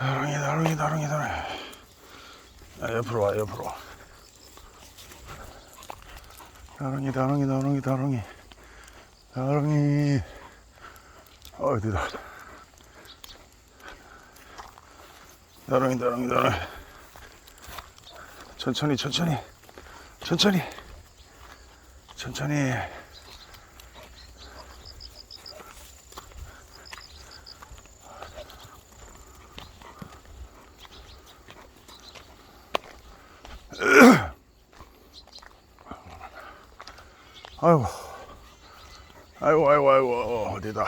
다롱이 다롱이 다롱이 다롱이. 야, 옆으로 와 옆으로. 와 다롱이 다롱이 다롱이 다롱이. 다롱이. 어디다? 다롱이 다롱이 다롱이. 천천히 천천히. 천천히. 천천히 아이고. 아이고 아이고 아이고. 어디다.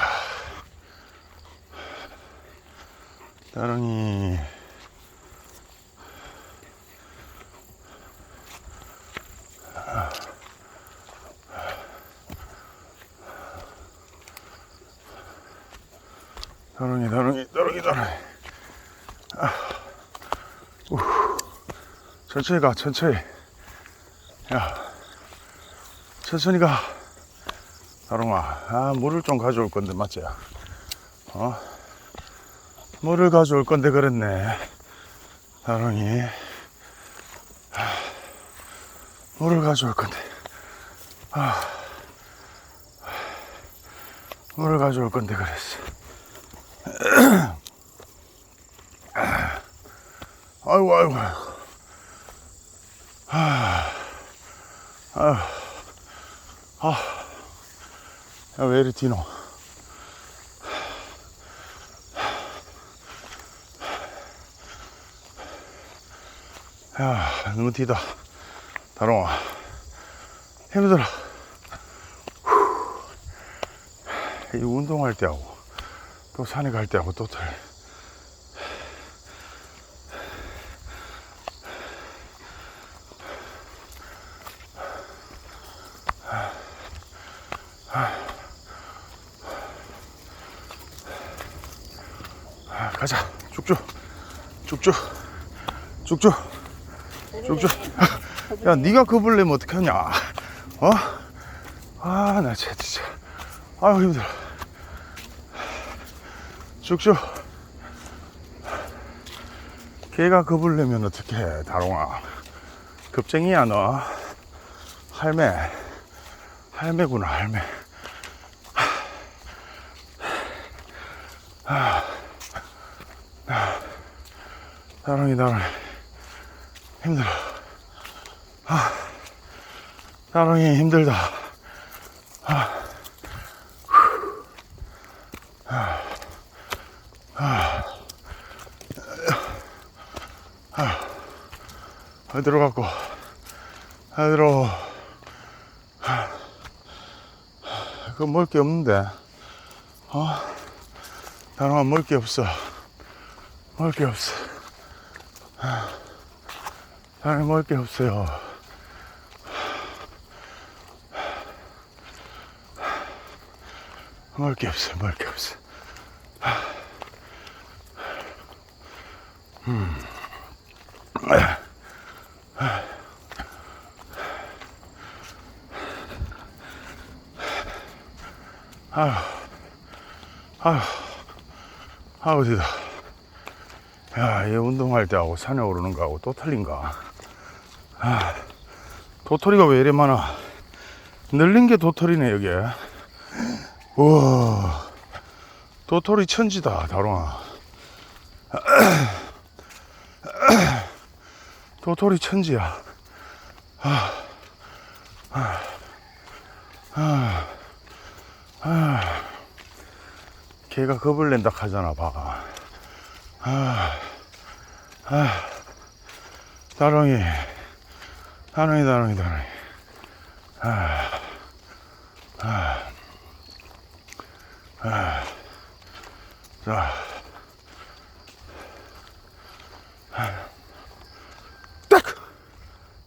따릉이 따릉이 따릉이 따릉이 따릉이. 아, 우. 천천히 가 천천히. 야 천천히 가 다롱아. 아 물을 좀 가져올 건데 맞지? 어? 물을 가져올 건데 그랬네. 다롱이. 아, 물을 가져올 건데. 아, 물을 가져올 건데 그랬어. 아이고 아이고 아이고 야, 왜 이리 뛰노? 야, 너무 뛰다. 다롱아. 힘들어. 후. 이 운동할 때하고, 또 산에 갈 때하고 또 틀려. 쭉쭉. 쭉쭉. 쭉쭉. 쭉쭉. 야, 네가 겁을 내면 어떡하냐? 어? 아, 나 진짜. 아유, 힘들어. 쭉쭉. 걔가 겁을 내면 어떡해, 다롱아. 겁쟁이야, 너. 할매. 할매구나, 할매. 다롱이 다롱이 힘들어. 아, 다롱이 힘들다. 아, 후. 아, 아, 아, 어디로 갔고? 어디로? 그 먹을 게 없는데? 어? 다롱아 먹을 게 없어. 먹을 게 없어 나는 먹을 게 없어요. 먹을 게 없어, 먹을 게 없어. 음. 아휴, 아휴, 아, 어디다. 야, 얘 운동할 때하고 산에 오르는 거하고 또 틀린가? 아, 도토리가 왜 이래 많아? 늘린 게 도토리네, 여기. 우와, 도토리 천지다, 다롱아. 도토리 천지야. 아, 아, 아, 아. 걔가 겁을 낸다 하잖아, 봐. 아, 아, 다롱이, 다롱이, 다롱이, 다롱이. 아, 아, 아, 자, 딱,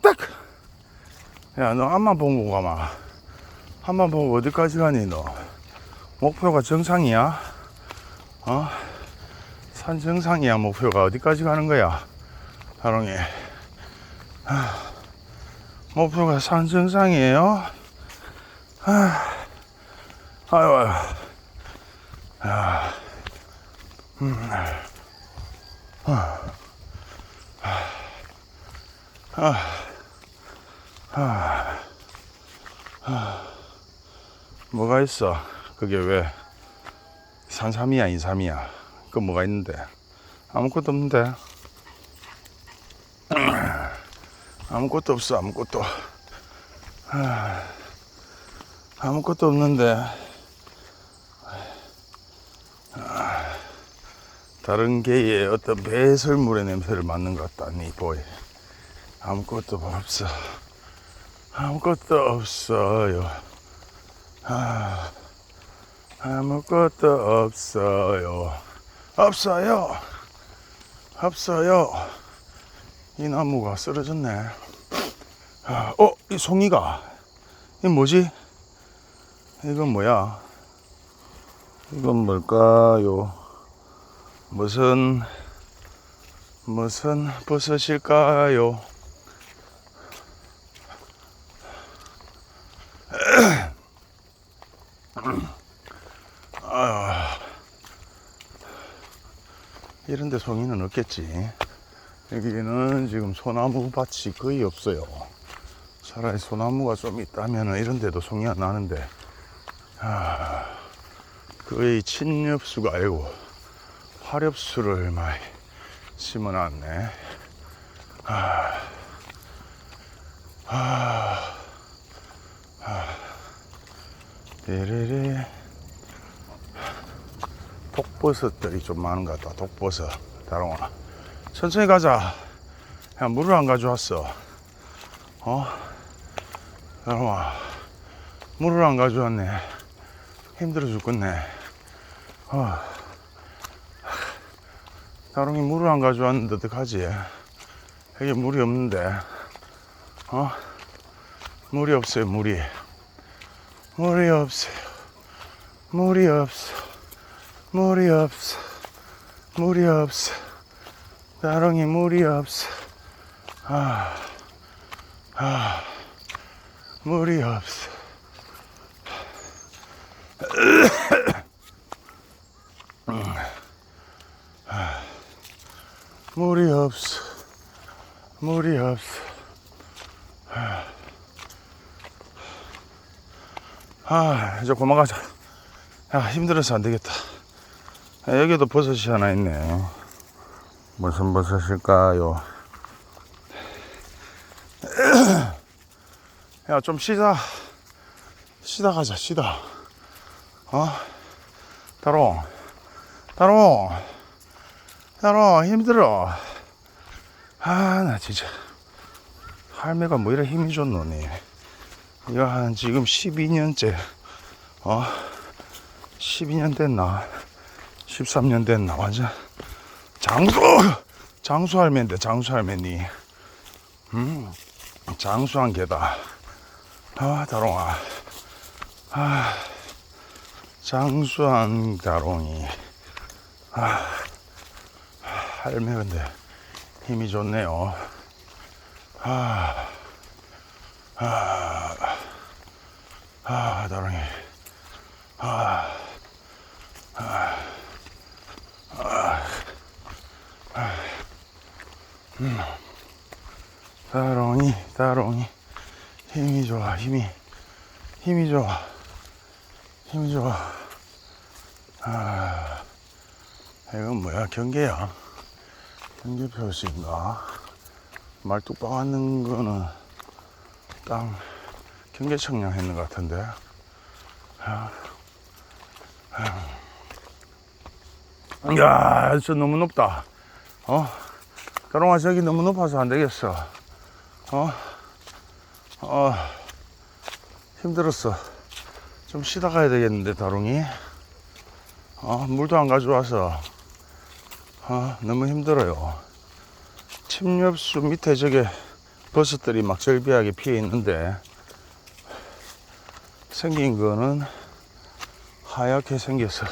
딱. 야, 너 앞만 보고 가마. 앞만 보고 어디까지 가니, 너? 목표가 정상이야? 어? 산 정상이야 목표가 어디까지 가는 거야 다롱이 아, 목표가 산 정상이에요 아, 아유 아유 아, 음, 뭐가 있어? 그게 왜 산삼이야, 인삼이야? 그 뭐가 있는데? 아무것도 없는데. 아무것도 없어, 아무것도. 아, 아무것도 없는데. 아, 다른 개의 어떤 배설물의 냄새를 맡는 것 같다 니, 보이. 아무것도 없어. 아무것도 없어요. 아, 아무것도 없어요. 없어요. 없어요. 이 나무가 쓰러졌네. 아, 어, 이 송이가. 이 뭐지? 이건 뭐야? 이건 뭘까요? 무슨, 무슨 버섯일까요? 이런 데 송이는 없겠지. 여기는 지금 소나무 밭이 거의 없어요. 차라리 소나무가 좀 있다면 이런 데도 송이가 나는데, 아, 거의 침엽수가 아니고 화렵수를 많이 심어놨네. 아, 아, 아, 데레레. 독버섯들이 좀 많은 것 같다. 독버섯. 다롱아. 천천히 가자. 야, 물을 안 가져왔어. 어? 다롱아. 물을 안 가져왔네. 힘들어 죽겠네. 어. 다롱이 물을 안 가져왔는데 어떡하지? 여기 물이 없는데. 어? 물이 없어요, 물이. 물이 없어요. 물이 없어. 물이 없어. 물이 없어. 나롱이 물이 없어. 아, 아, 물이 없어. 아, 물이 없어. 물이 없어. 아, 이제 그만 가자. 야, 힘들어서 안 되겠다. 아, 여기도 버섯이 하나 있네. 무슨 버섯일까요? 야, 좀 쉬다. 쉬다 가자, 쉬다. 어? 다롱. 다롱. 다롱, 힘들어. 아, 나 진짜. 할매가 뭐 이래 힘이 좋노니. 이거 한 지금 12년째. 어? 12년 됐나? 13년 됐나? 완전 장수! 장수 할매인데, 장수 할매니. 음, 장수한 개다. 아, 다롱아. 아, 장수한 다롱이. 아, 할매 근데 힘이 좋네요. 아, 아, 아, 다롱이. 아, 다롱이, 다롱이. 힘이 좋아, 힘이. 힘이 좋아. 힘이 좋아. 아, 이건 뭐야? 경계야? 경계 표시인가? 말뚝박 왔는 거는 땅 경계 청량 했는 것 같은데. 아, 아. 야, 저 너무 높다. 어? 가롱아, 저기 너무 높아서 안 되겠어. 어? 어, 힘들었어. 좀 쉬다 가야 되겠는데, 다롱이. 어, 물도 안 가져와서. 어, 너무 힘들어요. 침엽수 밑에 저게 버섯들이 막 절비하게 피어 있는데, 생긴 거는 하얗게 생겨서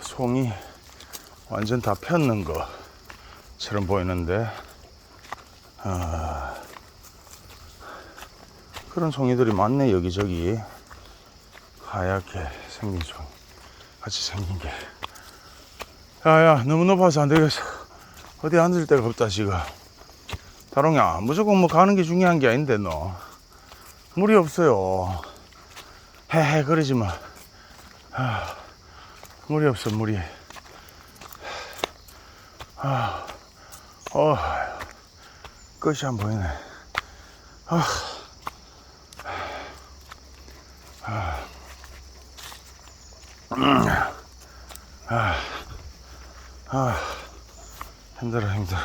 송이 완전 다 폈는 것 처럼 보이는데, 아, 그런 송이들이 많네, 여기저기. 하얗게 생긴 송, 같이 생긴 게. 야, 야, 너무 높아서 안 되겠어. 어디 앉을 데가 없다 지금 다롱야 무조건 뭐 가는 게 중요한 게 아닌데 너 물이 없어요 헤헤 그러지 마 아, 물이 없어 물이 아, 어, 끝이 안 보이네. 아, 아, 음, 아, 아, 힘들어 힘들어